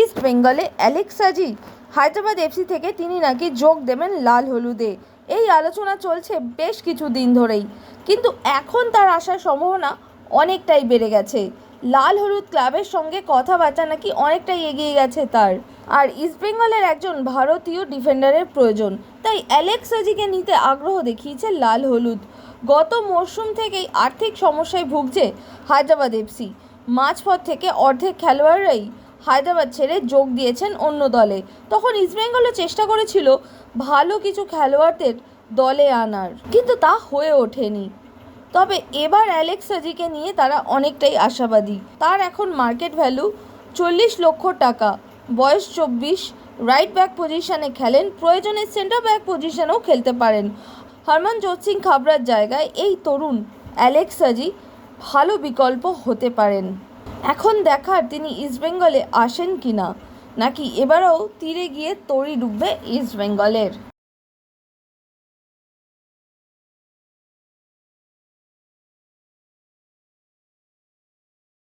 East বেঙ্গলে Alex Saji Hyderabad FC থেকে তিনি নাকি যোগ দেবেন লাল হলুদে। এই আলোচনা চলছে বেশ কিছু দিন ধরেই। কিন্তু এখন তার আসার সম্ভাবনা অনেকটাই বেড়ে গেছে। লাল হলুদ ক্লাবের সঙ্গে কথাবার্তা নাকি অনেকটাই এগিয়ে গেছে তার। আর ইস্টবেঙ্গলের একজন ভারতীয় ডিফেন্ডারের প্রয়োজন। তাই অ্যালেক্সাজিকে নিতে আগ্রহ দেখিয়েছে লাল হলুদ। গত মরশুম থেকেই আর্থিক সমস্যায় ভুগছে হায়দ্রাবাদ এফসি। মাঝপথ থেকে অর্ধেক খেলোয়াড়রাই হায়দ্রাবাদ ছেড়ে যোগ দিয়েছেন অন্য দলে। তখন ইস্টবেঙ্গলও চেষ্টা করেছিল ভালো কিছু খেলোয়াড়দের দলে আনার। কিন্তু তা হয়ে ওঠেনি। তবে এবার অ্যালেক্স সাজিকে নিয়ে তারা অনেকটাই আশাবাদী। তার এখন মার্কেট ভ্যালু চল্লিশ লক্ষ টাকা। বয়স চব্বিশ রাইট ব্যাক পজিশনে খেলেন। প্রয়োজনে সেন্টার ব্যাক পজিশনেও খেলতে পারেন। হরমনজোত সিং খাবরার জায়গায় এই তরুণ অ্যালেক্স সাজি ভালো বিকল্প হতে পারেন। এখন দেখার তিনি ইস্টবেঙ্গলে আসেন কি না নাকি এবারও তীরে গিয়ে তড়ি ডুববে ইস্টবেঙ্গলের